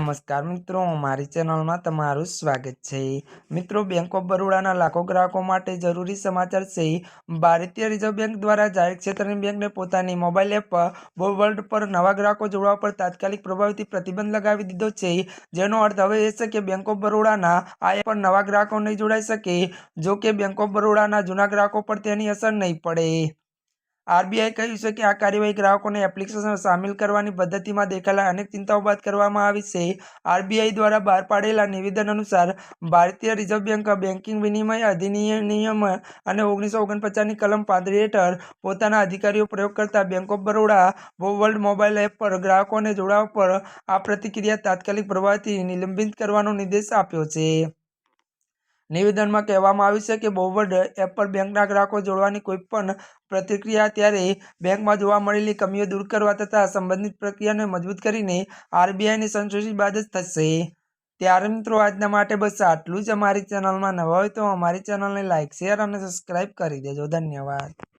નમસ્કાર મિત્રો, મારી ચેનલમાં તમારું સ્વાગત છે. મિત્રો બેંક ઓફ બરોડાના લાખો ગ્રાહકો માટે જરૂરી સમાચાર છે. ભારતીય રિઝર્વ બેંક દ્વારા જાહેર ક્ષેત્રની બેંકને પોતાની મોબાઈલ એપ વર્લ્ડ પર નવા ગ્રાહકો જોડવા પર તાત્કાલિક પ્રભાવથી પ્રતિબંધ લગાવી દીધો છે. જેનો અર્થ હવે એ છે કે બેંક ઓફ બરોડાના આ એપ પર નવા ગ્રાહકો નહીં જોડાઈ શકે, જો કે બેંક ઓફ બરોડાના જૂના ગ્રાહકો પર તેની અસર નહીં પડે. આરબીઆઈ કહ્યું છે કે આ કાર્યવાહી ગ્રાહકોને એપ્લિકેશન સામેલ કરવાની પદ્ધતિમાં દેખાયેલા અનેક ચિંતાઓ બાદ કરવામાં આવી છે. આરબીઆઈ દ્વારા બહાર પાડેલા નિવેદન અનુસાર, ભારતીય રિઝર્વ બેંક બેન્કિંગ વિનિમય અધિનિયમ અને ઓગણીસો ઓગણપચાસની કલમ પાંદરી હેઠળ પોતાના અધિકારીઓ પ્રયોગ કરતા bank of Baroda, world mobile app પર ગ્રાહકોને જોડાવા પર આ પ્રતિક્રિયા તાત્કાલિક પ્રભાવથી નિલંબિત કરવાનો નિર્દેશ આપ્યો છે. નિવેદનમાં કહેવામાં આવ્યું છે કે બોવર્ડ એપ પર બેંકના ગ્રાહકો જોડવાની કોઈપણ પ્રતિક્રિયા ત્યારે બેંકમાં જોવા મળેલી કમીઓ દૂર કરવા તથા સંબંધિત પ્રક્રિયાને મજબૂત કરીને આરબીઆઈની સંશોધિત બાદ જ થશે. ત્યારે મિત્રો, આજના માટે બસ આટલું જ. અમારી ચેનલમાં નવા હોય તો અમારી ચેનલને લાઇક શેર અને સબસ્ક્રાઈબ કરી દેજો. ધન્યવાદ.